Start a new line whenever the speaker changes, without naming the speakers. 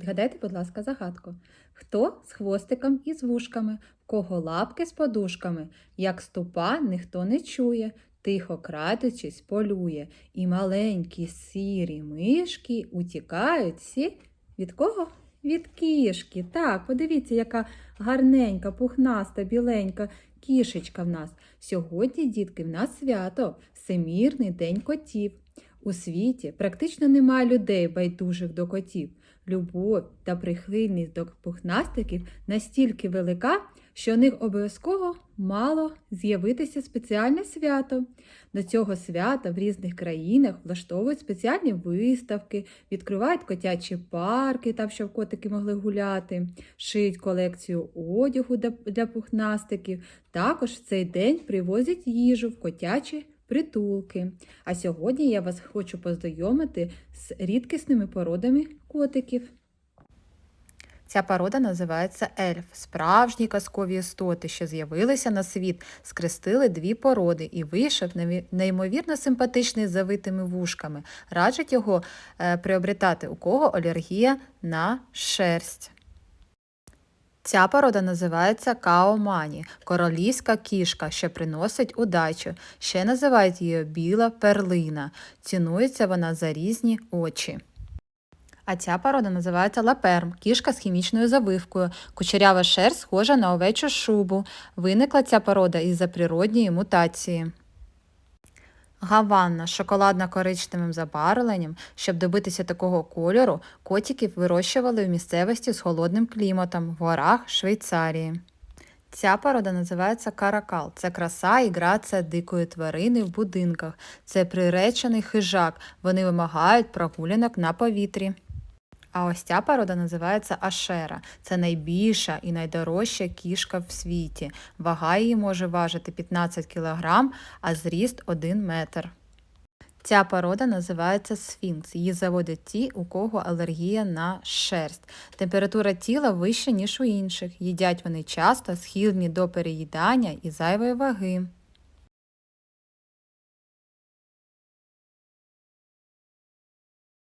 Відгадайте, будь ласка, загадку. Хто з хвостиком і з вушками, в кого лапки з подушками, як ступа ніхто не чує, тихо крадучись полює, і маленькі сірі мишки утікають всі від кого? Від кішки. Так, подивіться, яка гарненька, пухнаста, біленька кішечка в нас. Сьогодні, дітки, в нас свято, Всемірний день котів. У світі практично немає людей байдужих до котів. Любов та прихильність до пухнастиків настільки велика, що у них обов'язково мало з'явитися спеціальне свято. До цього свята в різних країнах влаштовують спеціальні виставки, відкривають котячі парки, там, щоб котики могли гуляти, шиють колекцію одягу для, пухнастиків. Також в цей день привозять їжу в котячі притулки. А сьогодні я вас хочу познайомити з рідкісними породами котиків. Ця порода називається ельф. Справжні казкові істоти, що з'явилися на світ, скрестили дві породи і вийшов неймовірно симпатичний з завитими вушками. Раджать його е, приобретати, у кого алергія на шерсть. Ця порода називається каомані, королівська кішка, що приносить удачу. Ще називають її біла перлина. Цінується вона за різні очі. А ця порода називається лаперм, кішка з хімічною завивкою. Кучерява шерсть схожа на овечу шубу. Виникла ця порода із-за природньої мутації. Гаванна шоколадно-коричневим забарвленням. Щоб добитися такого кольору, котиків вирощували в місцевості з холодним кліматом в горах Швейцарії. Ця порода називається каракал. Це краса і грація дикої тварини в будинках. Це приречений хижак. Вони вимагають прогулянок на повітрі. А ось ця порода називається Ашера. Це найбільша і найдорожча кішка в світі. Вага її може важити 15 кг, а зріст 1 метр. Ця порода називається сфінкс. Її заводять ті, у кого алергія на шерсть. Температура тіла вища, ніж у інших. Їдять вони часто, схильні до переїдання і зайвої ваги.